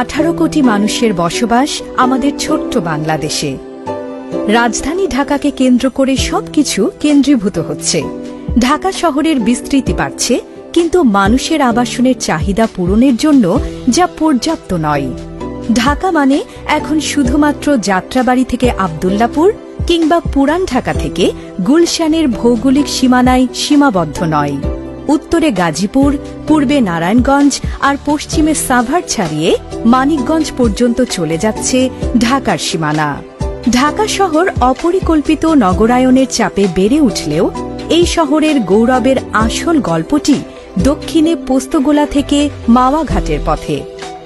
আঠারো কোটি মানুষের বসবাস আমাদের ছোট্ট বাংলাদেশে। রাজধানী ঢাকাকে কেন্দ্র করে সবকিছু কেন্দ্রীভূত হচ্ছে। ঢাকা শহরের বিস্তৃতি বাড়ছে, কিন্তু মানুষের আবাসনের চাহিদা পূরণের জন্য যা পর্যাপ্ত নয়। ঢাকা মানে এখন শুধুমাত্র যাত্রাবাড়ি থেকে আবদুল্লাপুর কিংবা পুরান ঢাকা থেকে গুলশানের ভৌগোলিক সীমানায় সীমাবদ্ধ নয়। উত্তরে গাজীপুর, পূর্বে নারায়ণগঞ্জ আর পশ্চিমে সাভার ছাড়িয়ে মানিকগঞ্জ পর্যন্ত চলে যাচ্ছে ঢাকার সীমানা। ঢাকা শহর অপরিকল্পিত নগরায়নের চাপে বেড়ে উঠলেও এই শহরের গৌরবের আসল গল্পটি দক্ষিণে পোস্তগোলা থেকে মাওয়াঘাটের পথে।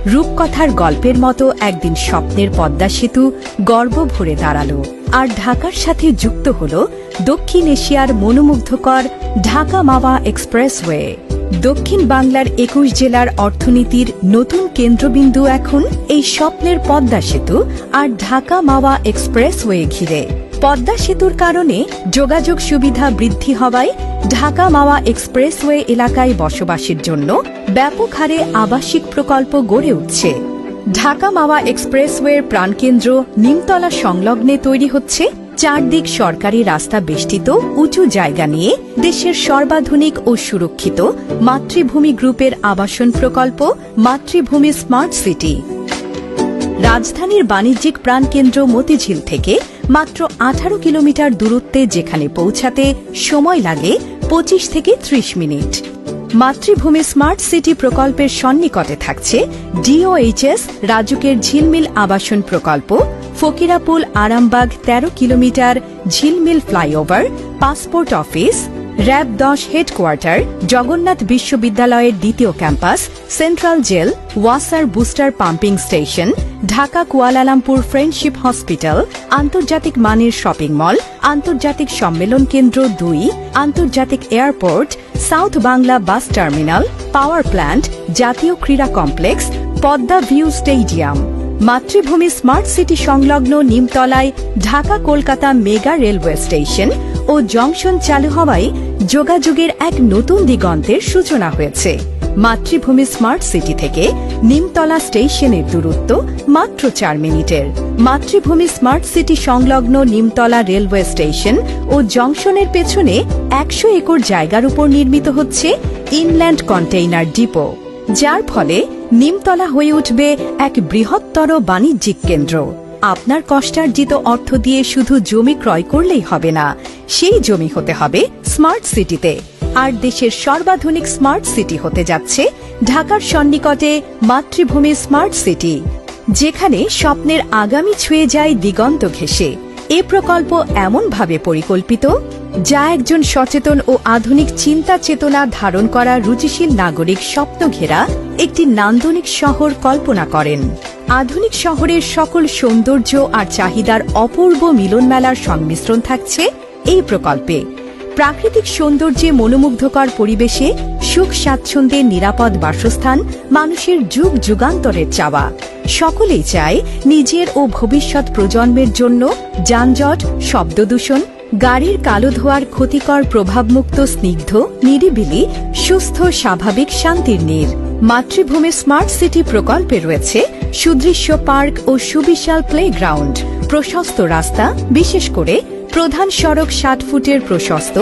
রূপকথার গল্পের মতো একদিন স্বপ্নের পদ্মা সেতু গর্ব ভরে দাঁড়াল। আর ঢাকার সাথে যুক্ত হল দক্ষিণ এশিয়ার মনোমুগ্ধকর ঢাকা মাওয়া এক্সপ্রেসওয়ে। দক্ষিণ বাংলার একুশ জেলার অর্থনীতির নতুন কেন্দ্রবিন্দু এখন এই স্বপ্নের পদ্মা সেতু আর ঢাকা মাওয়া এক্সপ্রেসওয়ে ঘিরে। পদ্মা সেতুর কারণে যোগাযোগ সুবিধা বৃদ্ধি হওয়ায় ঢাকা মাওয়া এক্সপ্রেসওয়ে এলাকায় বসবাসের জন্য ব্যাপক হারে আবাসিক প্রকল্প গড়ে উঠছে। ঢাকা মাওয়া এক্সপ্রেসওয়ের প্রাণকেন্দ্র নিমতলা সংলগ্নে তৈরি হচ্ছে চারদিক সরকারি রাস্তা বেষ্টিত উঁচু জায়গা নিয়ে দেশের সর্বাধুনিক ও সুরক্ষিত মাতৃভূমি গ্রুপের আবাসন প্রকল্প, মাতৃভূমি স্মার্ট সিটি। রাজধানীর বাণিজ্যিক প্রাণকেন্দ্র মতিঝিল থেকে মাত্র আঠারো কিলোমিটার দূরত্বে যেখানে পৌঁছাতে সময় লাগে পঁচিশ থেকে ত্রিশ মিনিট। মাতৃভূমি স্মার্ট সিটি প্রকল্পের সন্নিকটে থাকছে ডিওএইচএস রাজুকের ঝিলমিল আবাসন প্রকল্প। Fakirapool Arambagh ১৩ kilometre, Jhilmil flyover, passport office, RAB দশ হেডকোয়ার্টার, জগন্নাথ বিশ্ববিদ্যালয়ের দ্বিতীয় ক্যাম্পাস, সেন্ট্রাল জেল, ওয়াসার booster pumping station, Dhaka Kuala Lumpur friendship hospital, আন্তর্জাতিক মানের শপিং মল, আন্তর্জাতিক সম্মেলন কেন্দ্র দুই, আন্তর্জাতিক airport south Bangla bus terminal, power plant, জাতীয় ক্রীড়া complex, Padma view stadium. Matribhumi smart city সংলগ্ন নিমতলায় Dhaka Kolkata mega railway station ও জংশন চালু হওয়ায় যোগাযোগের এক নতুন দিগন্তের সূচনা হয়েছে। মাতৃভূমি স্মার্ট সিটি থেকে নিমতলা স্টেশনের দূরত্ব মাত্র চার মিনিটের। মাতৃভূমি স্মার্ট সিটি সংলগ্ন নিমতলা রেলওয়ে স্টেশন ও জংশনের পেছনে একশো একর জায়গার উপর নির্মিত হচ্ছে ইনল্যান্ড কন্টেইনার ডিপো, যার ফলে নিমতলা হয়ে উঠবে এক বৃহত্তর বাণিজ্যিক কেন্দ্র। আপনার কষ্টার্জিত অর্থ দিয়ে শুধু জমি ক্রয় করলেই হবে না, সেই জমি হতে হবে স্মার্ট সিটিতে। আর দেশের সর্বাধুনিক স্মার্ট সিটি হতে যাচ্ছে ঢাকার সন্নিকটে মাতৃভূমি স্মার্ট সিটি। যেখানে স্বপ্নের আগামী ছুঁয়ে যায় দিগন্ত ঘেঁষে। এ প্রকল্প এমনভাবে পরিকল্পিত, যা একজন সচেতন ও আধুনিক চিন্তা চেতনা ধারণ করা রুচিশীল নাগরিক স্বপ্ন ঘেরা একটি নান্দনিক শহর কল্পনা করেন। আধুনিক শহরের সকল সৌন্দর্য আর চাহিদার অপূর্ব মিলনমেলার সংমিশ্রণ থাকছে এই প্রকল্পে। প্রাকৃতিক সৌন্দর্যে মনোমুগ্ধকর পরিবেশে সুখ স্বাচ্ছন্দ্যে নিরাপদ বাসস্থান, মানুষের যুগ যুগান্তরের চাওয়া। সকলেই চায় নিজের ও ভবিষ্যৎ প্রজন্মের জন্য যানজট, শব্দদূষণ, গাড়ির কালো ধোয়ার ক্ষতিকর প্রভাবমুক্ত স্নিগ্ধ, নিরিবিলি, সুস্থ, স্বাভাবিক শান্তির নীর মাতৃভূমি স্মার্ট সিটি প্রকল্পে রয়েছে সুদৃশ্য পার্ক ও সুবিশাল প্লেগ্রাউন্ড। প্রশস্ত রাস্তা, বিশেষ করে প্রধান সড়ক ষাট ফুটের প্রশস্ত,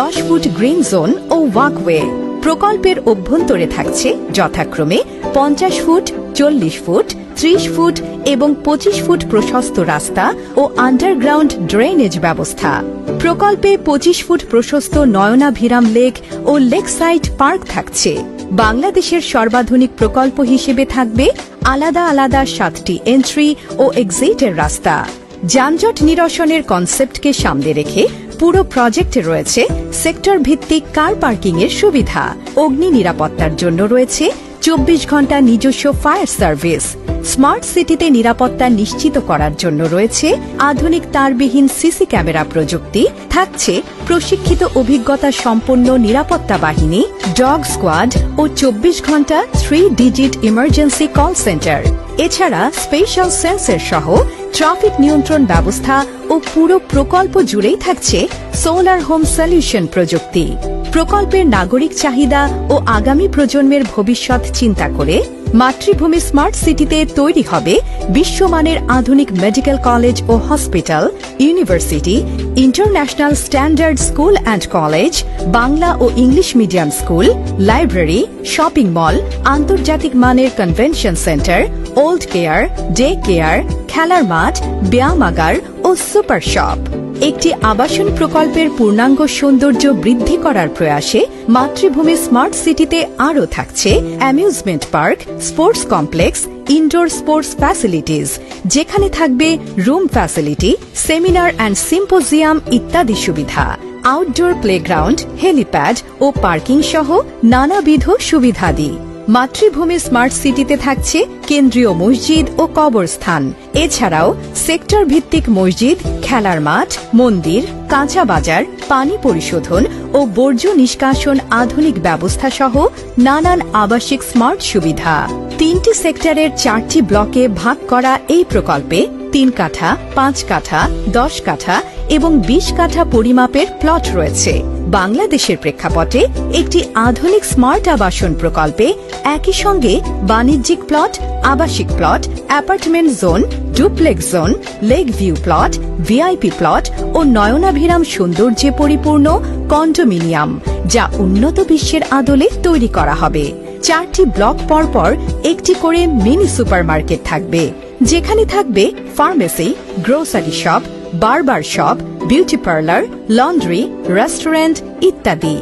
দশ ফুট গ্রিন জোন ও ওয়াকওয়ে। প্রকল্পের অভ্যন্তরে থাকছে যথাক্রমে পঞ্চাশ ফুট, চল্লিশ ফুট, ত্রিশ ফুট এবং পঁচিশ ফুট প্রশস্ত রাস্তা ও আন্ডারগ্রাউন্ড ড্রেনেজ ব্যবস্থা। প্রকল্পে পঁচিশ ফুট প্রশস্ত নয়নাভিরাম লেক ও লেক সাইড পার্ক থাকছে। বাংলাদেশের সর্বাধুনিক প্রকল্প হিসেবে থাকবে আলাদা আলাদা সাতটি এন্ট্রি ও এক্সিটের রাস্তা। যানজট নিরসনের কনসেপ্টকে সামনে রেখে পুরো প্রজেক্টে রয়েছে সেক্টর ভিত্তিক কার পার্কিং এর সুবিধা। অগ্নি নিরাপত্তার জন্য রয়েছে চব্বিশ ঘণ্টা নিজস্ব ফায়ার সার্ভিস স্মার্ট সিটিতে নিরাপত্তা নিশ্চিত করার জন্য রয়েছে আধুনিক তারবিহীন সিসি ক্যামেরা প্রযুক্তি। থাকছে প্রশিক্ষিত অভিজ্ঞতা সম্পন্ন নিরাপত্তা বাহিনী ডগ স্কোয়াড ও চব্বিশ ঘণ্টা three digit emergency call centre এছাড়া স্পেশাল সেন্সর সহ ট্রাফিক নিয়ন্ত্রণ ব্যবস্থা ও পুরো প্রকল্প জুড়েই থাকছে সোলার হোম সলিউশন প্রযুক্তি। প্রকল্পের নাগরিক চাহিদা ও আগামী প্রজন্মের ভবিষ্যৎ চিন্তা করে মাতৃভূমি স্মার্ট সিটিতে তৈরি হবে বিশ্বমানের আধুনিক medical college O hospital, university, international standard school and college, Bangla O English medium school, library, shopping mall, আন্তর্জাতিক মানের convention centre, old care, day care, খেলার মাঠ ব্যায়ামাগার ও সুপার শপ। একটি আবাসন প্রকল্পের পূর্ণাঙ্গ সৌন্দর্য বৃদ্ধি করার প্রয়াসে মাতৃভূমি স্মার্ট সিটিতে আরও থাকছে amusement park, sports complex, indoor sports facilities. যেখানে থাকবে room facility, seminar and symposium ইত্যাদি সুবিধা। আউটডোর প্লেগ্রাউন্ড, হেলিপ্যাড ও পার্কিং সহ নানাবিধ সুবিধাদি। মাতৃভূমি স্মার্ট সিটিতে থাকছে কেন্দ্রীয় মসজিদ ও কবরস্থান। এছাড়াও সেক্টর ভিত্তিক মসজিদ, খেলার মাঠ, মন্দির, কাঁচা বাজার, পানি পরিশোধন ও বর্জ্য নিষ্কাশন আধুনিক ব্যবস্থা সহ নানান আবাসিক স্মার্ট সুবিধা। তিনটি সেক্টরের চারটি ব্লকে ভাগ করা এই প্রকল্পে তিন কাঠা, পাঁচ কাঠা, দশ কাঠা এবং বিশ কাঠা পরিমাপের প্লট রয়েছে। বাংলাদেশের প্রেক্ষাপটে একটি আধুনিক স্মার্ট আবাসন প্রকল্পে একই সঙ্গে বাণিজ্যিক প্লট আবাসিক plot apartment zone duplex zone lake view plot VIP plot ও নয়নাভিরাম সৌন্দর্যে পরিপূর্ণ কন্ডোমিনিয়াম, যা উন্নত বিশ্বের আদলে তৈরি করা হবে। চারটি ব্লক পরপর একটি করে মিনি সুপারমার্কেট থাকবে, যেখানে থাকবে pharmacy grocery shop barber shop beauty parlour laundry restaurant ইত্যাদি।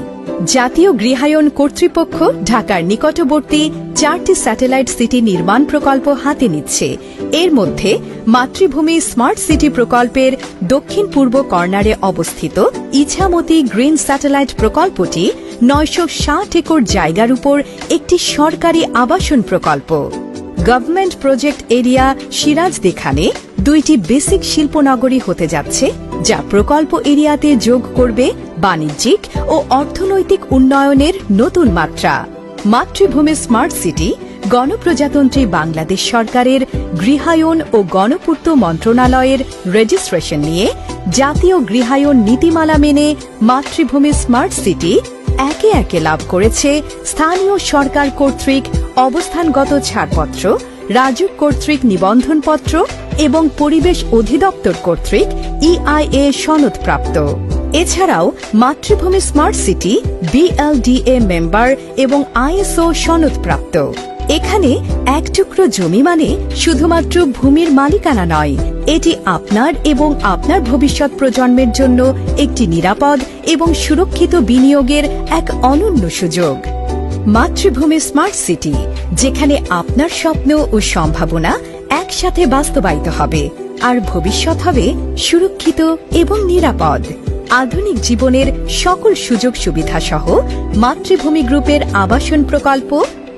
জাতীয় গৃহায়ন কর্তৃপক্ষ ঢাকার নিকটবর্তী চারটি স্যাটেলাইট সিটি নির্মাণ প্রকল্প হাতে নিচ্ছে। এর মধ্যে মাতৃভূমি স্মার্ট সিটি প্রকল্পের দক্ষিণ পূর্ব কর্নারে অবস্থিত ইছামতি গ্রিন স্যাটেলাইট প্রকল্পটি নয়শো ষাট একর জায়গার উপর একটি সরকারি আবাসন প্রকল্প। Government project area Sirajdikhan দুইটি বেসিক শিল্পনগরী হতে যাচ্ছে, যা প্রকল্প এরিয়াতে যোগ করবে বাণিজ্যিক ও অর্থনৈতিক উন্নয়নের নতুন মাত্রা। মাতৃভূমি স্মার্ট সিটি, গণপ্রজাতন্ত্রী বাংলাদেশ সরকারের গৃহায়ন ও গণপূর্ত মন্ত্রণালয়ের রেজিস্ট্রেশন নিয়ে জাতীয় গৃহায়ন নীতিমালা মেনে মাতৃভূমি স্মার্ট সিটি একে একে লাভ করেছে স্থানীয় সরকার কর্তৃক অবস্থানগত ছাড়পত্র রাজুক কর্তৃক নিবন্ধনপত্র এবং পরিবেশ অধিদপ্তর কর্তৃক ইআইএ সনদপ্রাপ্ত। এছাড়াও Matribhumi smart city BLDA member এবং আইএসও সনদপ্রাপ্ত। এখানে এক টুকরো জমি মানে শুধুমাত্র ভূমির মালিকানা নয়, এটি আপনার এবং আপনার ভবিষ্যৎ প্রজন্মের জন্য একটি নিরাপদ এবং সুরক্ষিত বিনিয়োগের এক অনন্য সুযোগ। মাতৃভূমি স্মার্ট সিটি যেখানে আপনার স্বপ্ন ও সম্ভাবনা একসাথে বাস্তবায়িত হবে, আর ভবিষ্যৎ হবে সুরক্ষিত এবং নিরাপদ। আধুনিক জীবনের সকল সুযোগ সুবিধা সহ মাতৃভূমি গ্রুপের আবাসন প্রকল্প,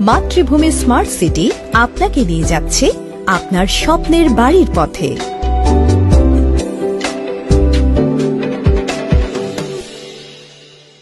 মাতৃভূমি স্মার্ট সিটি আপনাকে নিয়ে যাচ্ছে আপনার স্বপ্নের বাড়ির পথে।